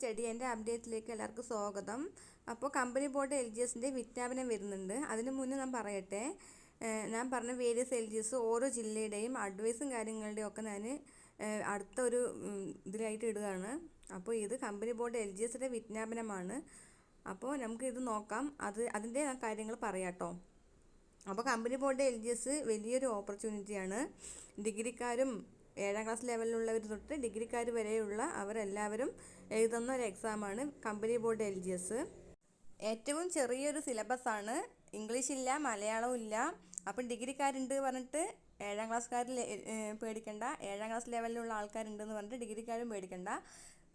Study എന്റെ അപ്ഡേറ്റിലേക്ക് എല്ലാവർക്കും സ്വാഗതം. അപ്പോൾ കമ്പനി ബോർഡ് എൽ ജി എസിന്റെ വിജ്ഞാപനം വരുന്നുണ്ട്. അതിന് മുന്നേ ഞാൻ പറയട്ടെ ഞാൻ പറഞ്ഞ വേരിയസ് എൽ ജി എസ് ഓരോ ജില്ലയുടെയും അഡ്വൈസും കാര്യങ്ങളുടെയും ഒക്കെ ഞാൻ അടുത്ത ഒരു ഇതിലായിട്ട് ഇടുകയാണ്. അപ്പോൾ ഇത് കമ്പനി ബോർഡ് എൽ ജി എസിന്റെ വിജ്ഞാപനമാണ്. അപ്പോൾ നമുക്ക് ഇത് നോക്കാം. അത് അതിന്റെ കാര്യങ്ങൾ പറയാട്ടോ. അപ്പോൾ company board L G S വലിയൊരു ഓപ്പർച്യൂണിറ്റിയാണ് ഡിഗ്രിക്കാരും ഏഴാം ക്ലാസ് ലെവലിലുള്ളവർ തൊട്ട് ഡിഗ്രിക്കാർ വരെയുള്ള അവരെല്ലാവരും എഴുതുന്ന ഒരു എക്സാമാണ് company board L G S ഏറ്റവും ചെറിയൊരു സിലബസാണ് ഇംഗ്ലീഷ് ഇല്ല മലയാളവും ഇല്ല. അപ്പം ഡിഗ്രിക്കാരുണ്ട് പറഞ്ഞിട്ട് ഏഴാം ക്ലാസ്സുകാരിൽ പേടിക്കണ്ട. ഏഴാം ക്ലാസ് ലെവലിലുള്ള ആൾക്കാരുണ്ടെന്ന് പറഞ്ഞിട്ട് ഡിഗ്രിക്കാരും പേടിക്കണ്ട.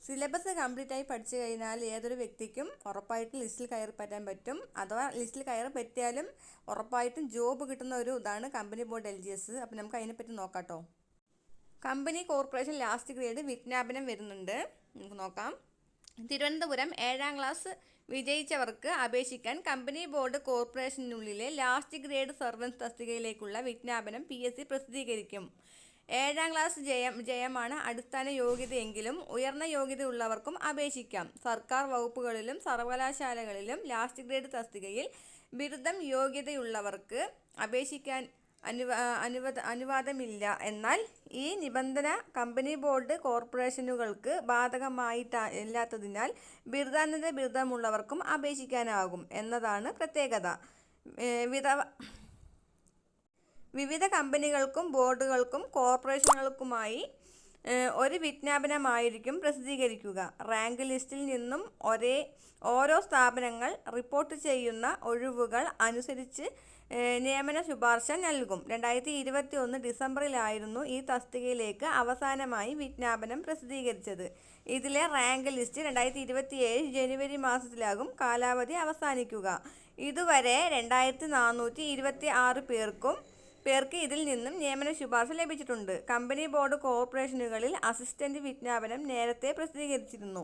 സിലബസ് കംപ്ലീറ്റ് ആയി പഠിച്ചു കഴിഞ്ഞാൽ ഏതൊരു വ്യക്തിക്കും ഉറപ്പായിട്ടും ലിസ്റ്റിൽ കയറി പറ്റാൻ പറ്റും. അഥവാ ലിസ്റ്റിൽ കയറി പറ്റിയാലും ഉറപ്പായിട്ടും ജോബ് കിട്ടുന്ന ഒരു ഇതാണ് company board L G S അപ്പം നമുക്ക് അതിനെപ്പറ്റി നോക്കാം കേട്ടോ കമ്പനി കോർപ്പറേഷൻ ലാസ്റ്റ് ഗ്രേഡ് വിജ്ഞാപനം വരുന്നുണ്ട്. നമുക്ക് നോക്കാം. തിരുവനന്തപുരം ഏഴാം ക്ലാസ് വിജയിച്ചവർക്ക് അപേക്ഷിക്കാൻ കമ്പനി ബോർഡ് കോർപ്പറേഷനുള്ളിലെ ലാസ്റ്റ് ഗ്രേഡ് സർവൻസ് തസ്തികയിലേക്കുള്ള വിജ്ഞാപനം പി എസ് സി പ്രസിദ്ധീകരിക്കും. ഏഴാം ക്ലാസ് ജയം ജയമാണ് അടിസ്ഥാന യോഗ്യതയെങ്കിലും ഉയർന്ന യോഗ്യതയുള്ളവർക്കും അപേക്ഷിക്കാം. സർക്കാർ വകുപ്പുകളിലും സർവകലാശാലകളിലും ലാസ്റ്റ് ഗ്രേഡ് തസ്തികയിൽ ബിരുദം യോഗ്യതയുള്ളവർക്ക് അപേക്ഷിക്കാൻ അനുവ അനുവദ അനുവാദമില്ല. എന്നാൽ ഈ നിബന്ധന കമ്പനി ബോർഡ് കോർപ്പറേഷനുകൾക്ക് ബാധകമായിട്ട ഇല്ലാത്തതിനാൽ ബിരുദാനന്തര ബിരുദമുള്ളവർക്കും അപേക്ഷിക്കാനാകും എന്നതാണ് പ്രത്യേകത. വിധവ വിവിധ കമ്പനികൾക്കും ബോർഡുകൾക്കും കോർപ്പറേഷനുകൾക്കുമായി ഒരു വിജ്ഞാപനമായിരിക്കും പ്രസിദ്ധീകരിക്കുക. റാങ്ക് ലിസ്റ്റിൽ നിന്നും ഒരേ ഓരോ സ്ഥാപനങ്ങൾ റിപ്പോർട്ട് ചെയ്യുന്ന ഒഴിവുകൾ അനുസരിച്ച് നിയമന ശുപാർശ നൽകും. രണ്ടായിരത്തി ഇരുപത്തി ഒന്ന് ഡിസംബറിലായിരുന്നു ഈ തസ്തികയിലേക്ക് അവസാനമായി വിജ്ഞാപനം പ്രസിദ്ധീകരിച്ചത്. ഇതിലെ റാങ്ക് ലിസ്റ്റ് രണ്ടായിരത്തി ഇരുപത്തിയേഴ് ജനുവരി മാസത്തിലാകും കാലാവധി അവസാനിക്കുക. ഇതുവരെ രണ്ടായിരത്തി നാനൂറ്റി ഇരുപത്തി ആറ് പേർക്കും പേർക്ക് ഇതിൽ നിന്നും നിയമന ശുപാർശ ലഭിച്ചിട്ടുണ്ട്. കമ്പനി ബോർഡ് കോർപ്പറേഷനുകളിൽ അസിസ്റ്റന്റ് വിജ്ഞാപനം നേരത്തെ പ്രസിദ്ധീകരിച്ചിരുന്നു.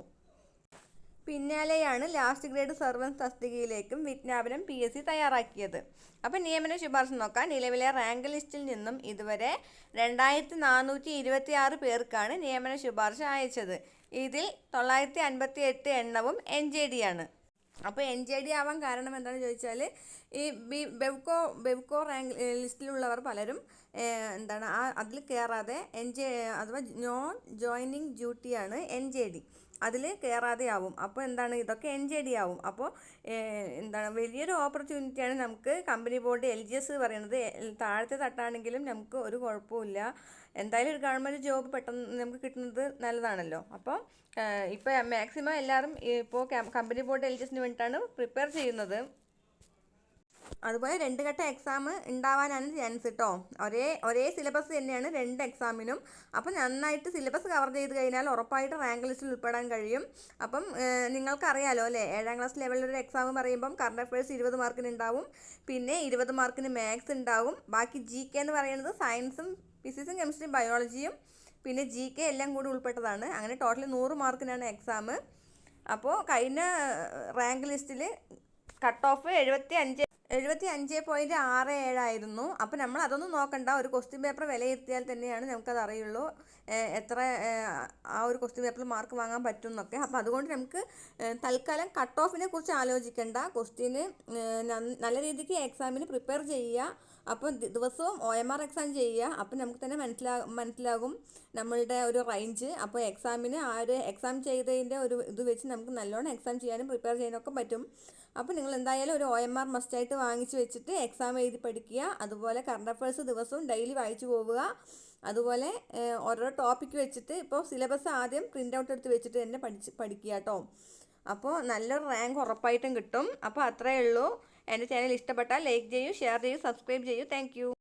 പിന്നാലെയാണ് ലാസ്റ്റ് ഗ്രേഡ് സർവൻസ് തസ്തികയിലേക്കും വിജ്ഞാപനം പി എസ് സി തയ്യാറാക്കിയത്. അപ്പം നിയമന ശുപാർശ നോക്കാൻ നിലവിലെ റാങ്ക് ലിസ്റ്റിൽ നിന്നും ഇതുവരെ രണ്ടായിരത്തി നാനൂറ്റി ഇരുപത്തി ആറ് പേർക്കാണ് നിയമന ശുപാർശ അയച്ചത്. ഇതിൽ തൊള്ളായിരത്തി അൻപത്തി എട്ട് എണ്ണവും എൻ ജെ ഡി ആണ്. അപ്പോൾ എൻ ജെ ഡി ആവാൻ കാരണം എന്താണെന്ന് ചോദിച്ചാൽ ഈ ബി ബെവ്കോ ബെവ്കോ റാങ്ക് ലിസ്റ്റിലുള്ളവർ പലരും എന്താണ് ആ അതിൽ കയറാതെ എൻ ജെ അഥവാ നോൺ ജോയിനിങ് ഡ്യൂട്ടിയാണ് എൻ ജെ ഡി അതിൽ കയറാതെ ആവും അപ്പോൾ എന്താണ്? ഇതൊക്കെ എൻ ജെ ഡി ആവും അപ്പോൾ എന്താണ്? വലിയൊരു ഓപ്പർച്യൂണിറ്റിയാണ് നമുക്ക് company board L G S പറയുന്നത് താഴത്തെ തട്ടാണെങ്കിലും നമുക്ക് ഒരു കുഴപ്പമില്ല എന്തായാലും ഒരു ഗവൺമെന്റ് ജോബ് പെട്ടെന്ന് നമുക്ക് കിട്ടുന്നത് നല്ലതാണല്ലോ. അപ്പോൾ ഇപ്പോൾ മാക്സിമം എല്ലാവരും ഇപ്പോൾ കമ്പനി ബോർഡ് എൽ ജി എസിന് വേണ്ടിയിട്ടാണ് പ്രിപ്പയർ ചെയ്യുന്നത്. അതുപോലെ രണ്ട് ഘട്ട എക്സാം ഉണ്ടാവാനാണ് ചാൻസ് കേട്ടോ ഒരേ ഒരേ സിലബസ് തന്നെയാണ് രണ്ട് എക്സാമിനും അപ്പം നന്നായിട്ട് സിലബസ് കവർ ചെയ്ത് കഴിഞ്ഞാൽ ഉറപ്പായിട്ട് റാങ്ക് ലിസ്റ്റിൽ ഉൾപ്പെടാൻ കഴിയും. അപ്പം നിങ്ങൾക്കറിയാലോ അല്ലേ? ഏഴാം ക്ലാസ് ലെവലിലൊരു എക്സാം പറയുമ്പം കറണ്ട് അഫയേഴ്സ് ഇരുപത് മാർക്കിന് ഉണ്ടാവും. പിന്നെ ഇരുപത് മാർക്കിന് മാത്സ് ഉണ്ടാവും. ബാക്കി ജി കെ എന്ന് പറയുന്നത് സയൻസും ഫിസിക്സും കെമിസ്ട്രിയും ബയോളജിയും പിന്നെ ജി കെ എല്ലാം കൂടി ഉൾപ്പെട്ടതാണ്. അങ്ങനെ ടോട്ടൽ നൂറ് മാർക്കിനാണ് എക്സാം അപ്പോൾ കഴിഞ്ഞ റാങ്ക് ലിസ്റ്റിൽ കട്ട് ഓഫ് എഴുപത്തി അഞ്ച് എഴുപത്തി അഞ്ച് പോയിന്റ് ആറ് ഏഴായിരുന്നു. അപ്പോൾ നമ്മൾ അതൊന്നും നോക്കണ്ട. ഒരു ക്വസ്റ്റ്യൻ പേപ്പർ വിലയിരുത്തിയാൽ തന്നെയാണ് നമുക്കത് അറിയുള്ളൂ. എത്ര ആ ഒരു ക്വസ്റ്റ്യൻ പേപ്പറിൽ മാർക്ക് വാങ്ങാൻ പറ്റും എന്നൊക്കെ അപ്പോൾ അതുകൊണ്ട് നമുക്ക് തൽക്കാലം കട്ട് ഓഫിനെ കുറിച്ച് ആലോചിക്കേണ്ട. ക്വസ്റ്റ്യന് നല്ല രീതിക്ക് എക്സാമിന് പ്രിപ്പയർ ചെയ്യുക. അപ്പോൾ ദിവസവും ഒ എം ആർ എക്സാം ചെയ്യുക. അപ്പോൾ നമുക്ക് തന്നെ മനസ്സിലാ മനസ്സിലാകും നമ്മളുടെ ഒരു റേഞ്ച് അപ്പോൾ എക്സാമിന് ആ ഒരു എക്സാം ചെയ്തതിന്റെ ഒരു ഇത് വെച്ച് നമുക്ക് നല്ലോണം എക്സാം ചെയ്യാനും പ്രിപ്പയർ ചെയ്യാനൊക്കെ പറ്റും. അപ്പോൾ നിങ്ങൾ എന്തായാലും ഒരു ഒ എം ആർ മസ്റ്റായിട്ട് വാങ്ങിച്ച് വെച്ചിട്ട് എക്സാം എഴുതി പഠിക്കുക. അതുപോലെ കറണ്ട് അഫയേഴ്സ് ദിവസവും ഡെയിലി വായിച്ചു പോവുക. അതുപോലെ ഓരോ ടോപ്പിക്ക് വെച്ചിട്ട് ഇപ്പോൾ സിലബസ് ആദ്യം പ്രിന്റ് ഔട്ട് എടുത്ത് വെച്ചിട്ട് തന്നെ പഠിച്ച് പഠിക്കുക കേട്ടോ അപ്പോൾ നല്ലൊരു റാങ്ക് ഉറപ്പായിട്ടും കിട്ടും. അപ്പോൾ അത്രയേ ഉള്ളൂ. എന്റെ ചാനൽ ഇഷ്ടപ്പെട്ടാൽ ലൈക്ക് ചെയ്യൂ ഷെയർ ചെയ്യൂ സബ്സ്ക്രൈബ് ചെയ്യൂ. താങ്ക്